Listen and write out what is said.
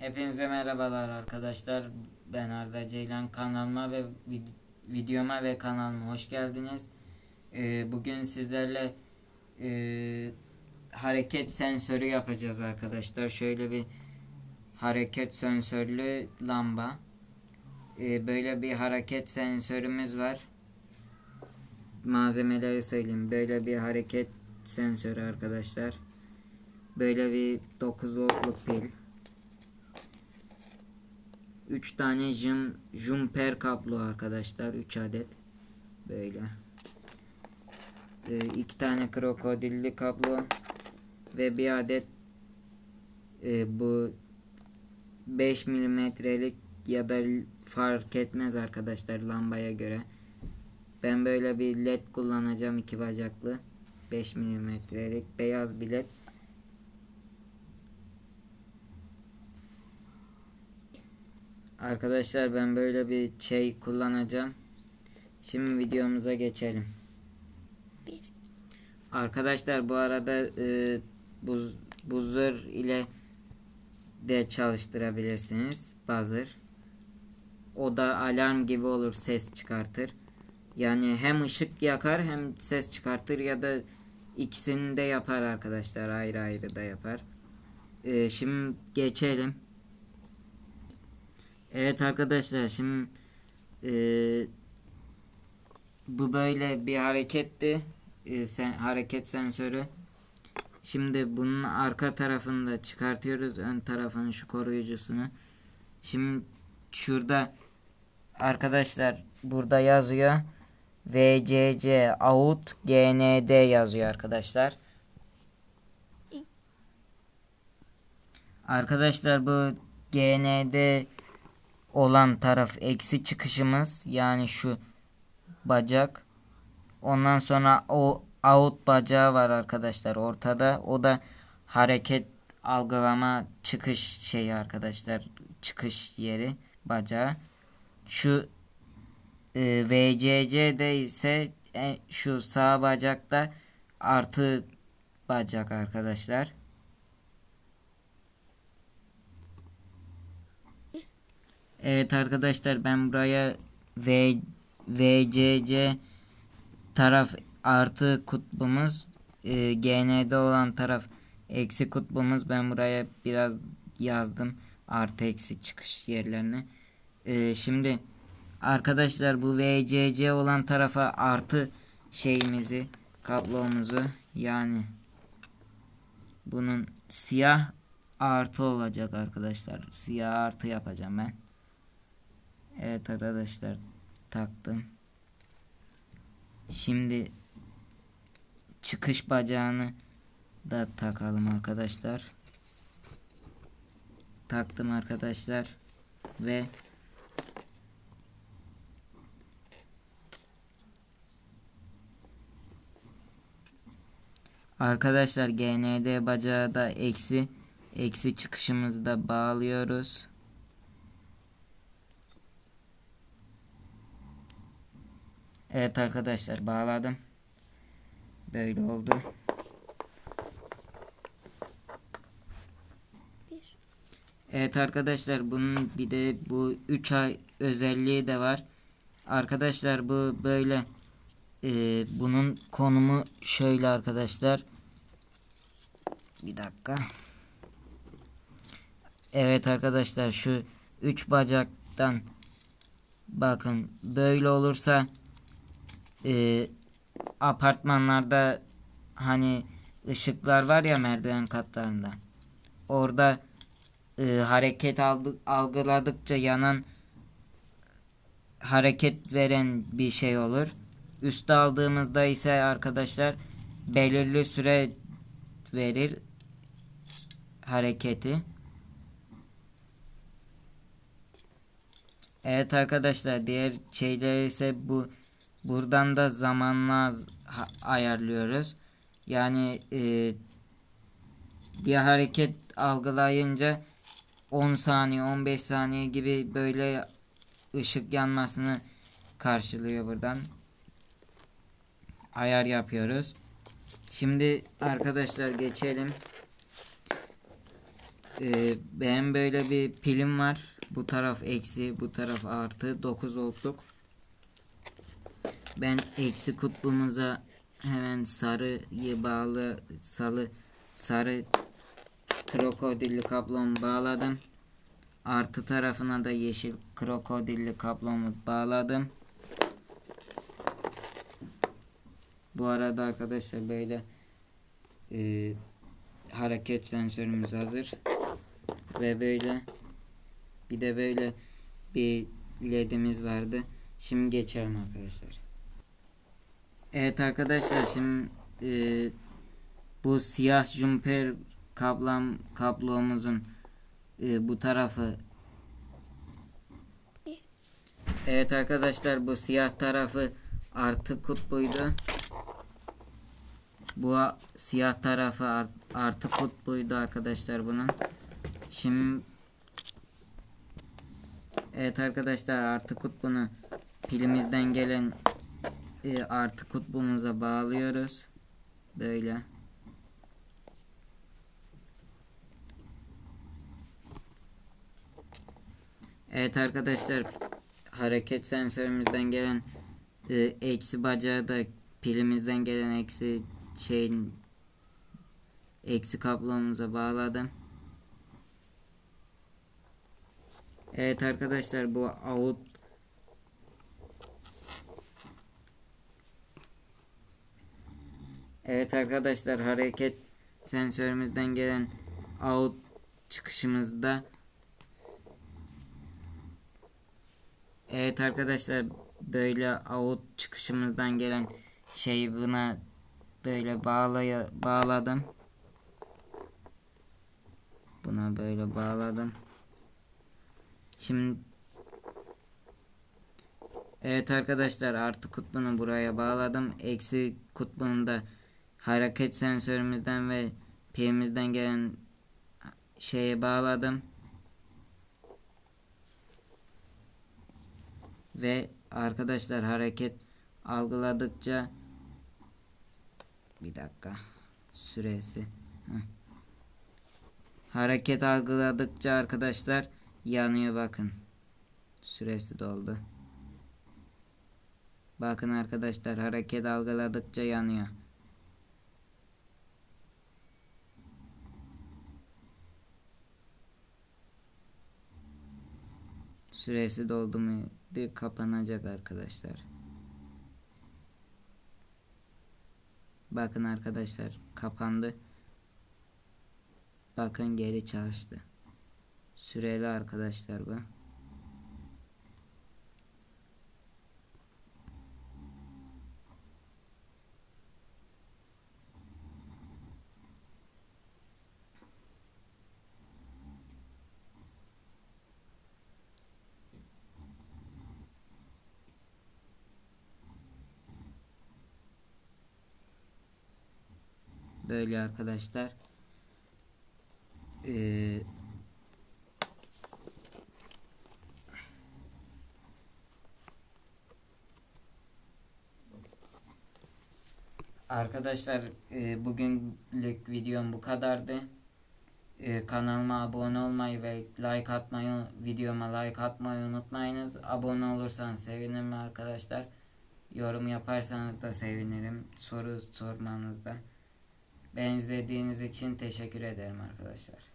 Hepinize merhabalar arkadaşlar. Ben Arda Ceylan kanalıma ve vid- videoma ve kanalıma hoş geldiniz. Ee, bugün sizlerle e, hareket sensörü yapacağız arkadaşlar. Şöyle bir hareket sensörlü lamba. Ee, böyle bir hareket sensörümüz var. Malzemeleri söyleyeyim. Böyle bir hareket sensörü arkadaşlar. Böyle bir 9 voltluk pil. 3 tane jum, jumper kablo arkadaşlar 3 adet. Böyle. 2 tane krokodilli kablo ve bir adet e, bu 5 milimetrelik ya da fark etmez arkadaşlar lambaya göre. Ben böyle bir led kullanacağım iki bacaklı. 5 milimetrelik beyaz bir led Arkadaşlar ben böyle bir şey kullanacağım. Şimdi videomuza geçelim. Arkadaşlar bu arada e, buz, buzzer ile de çalıştırabilirsiniz. Buzzer. O da alarm gibi olur ses çıkartır. Yani hem ışık yakar hem ses çıkartır ya da ikisini de yapar arkadaşlar. Ayrı ayrı da yapar. E, şimdi geçelim. Evet arkadaşlar şimdi eee, bu böyle bir hareketti. Eee, sen, hareket sensörü. Şimdi bunun arka tarafını da çıkartıyoruz. Ön tarafının şu koruyucusunu. Şimdi şurada arkadaşlar burada yazıyor. VCC out GND yazıyor arkadaşlar. Arkadaşlar bu GND olan taraf eksi çıkışımız yani şu bacak. Ondan sonra o out bacağı var arkadaşlar ortada. O da hareket algılama çıkış şeyi arkadaşlar. Çıkış yeri bacağı. Şu e, VCC'de ise e, şu sağ bacakta artı bacak arkadaşlar. Evet arkadaşlar ben buraya V VCC taraf artı kutbumuz e, GN'de olan taraf eksi kutbumuz ben buraya biraz yazdım artı eksi çıkış yerlerini. E, şimdi arkadaşlar bu VCC olan tarafa artı şeyimizi kablomuzu yani bunun siyah artı olacak arkadaşlar. Siyah artı yapacağım ben. Evet arkadaşlar taktım. Şimdi çıkış bacağını da takalım arkadaşlar. Taktım arkadaşlar ve Arkadaşlar GND bacağı da eksi eksi çıkışımızı da bağlıyoruz. Evet arkadaşlar bağladım. Böyle oldu. Evet arkadaşlar bunun bir de bu 3 ay özelliği de var. Arkadaşlar bu böyle e, bunun konumu şöyle arkadaşlar. Bir dakika. Evet arkadaşlar şu 3 bacaktan bakın böyle olursa e, apartmanlarda hani ışıklar var ya merdiven katlarında. Orada e, hareket aldı, algıladıkça yanan hareket veren bir şey olur. Üste aldığımızda ise arkadaşlar belirli süre verir hareketi. Evet arkadaşlar diğer şeyler ise bu buradan da zamanla ayarlıyoruz. Yani e, bir hareket algılayınca 10 saniye 15 saniye gibi böyle ışık yanmasını karşılıyor buradan. Ayar yapıyoruz. Şimdi arkadaşlar geçelim. Ee, benim böyle bir pilim var. Bu taraf eksi, bu taraf artı 9 voltluk. Ben eksi kutbumuza hemen sarıyı bağlı salı sarı krokodilli kablomu bağladım. Artı tarafına da yeşil krokodilli kablomu bağladım. Bu arada arkadaşlar böyle e, hareket sensörümüz hazır. Ve böyle bir de böyle bir ledimiz vardı. Şimdi geçelim arkadaşlar. Evet arkadaşlar şimdi e, bu siyah jumper kablam kablomuzun e, bu tarafı Evet arkadaşlar bu siyah tarafı artı kutbuydu. Bu siyah tarafı art- artı kutbuydu arkadaşlar bunun. Şimdi Evet arkadaşlar artı kutbunu pilimizden gelen e, artı kutbumuza bağlıyoruz. Böyle. Evet arkadaşlar hareket sensörümüzden gelen e, eksi bacağı da pilimizden gelen eksi şeyin eksi kablomuza bağladım. Evet arkadaşlar bu out Evet arkadaşlar hareket sensörümüzden gelen out çıkışımızda Evet arkadaşlar böyle out çıkışımızdan gelen şeyi buna böyle bağlaya bağladım. Buna böyle bağladım. Şimdi Evet arkadaşlar artı kutbunu buraya bağladım. Eksi kutbunu da hareket sensörümüzden ve pilimizden gelen şeye bağladım. Ve arkadaşlar hareket algıladıkça bir dakika süresi. Hareket algıladıkça arkadaşlar yanıyor bakın. Süresi doldu. Bakın arkadaşlar hareket algıladıkça yanıyor süresi doldu mu kapanacak arkadaşlar. Bakın arkadaşlar kapandı. Bakın geri çalıştı. Süreli arkadaşlar bu böyle arkadaşlar Ee, Arkadaşlar e, bugünlük videom bu kadardı. E, kanalıma abone olmayı ve like atmayı, videoma like atmayı unutmayınız. Abone olursanız sevinirim arkadaşlar. Yorum yaparsanız da sevinirim. Soru sormanızda. Ben izlediğiniz için teşekkür ederim arkadaşlar.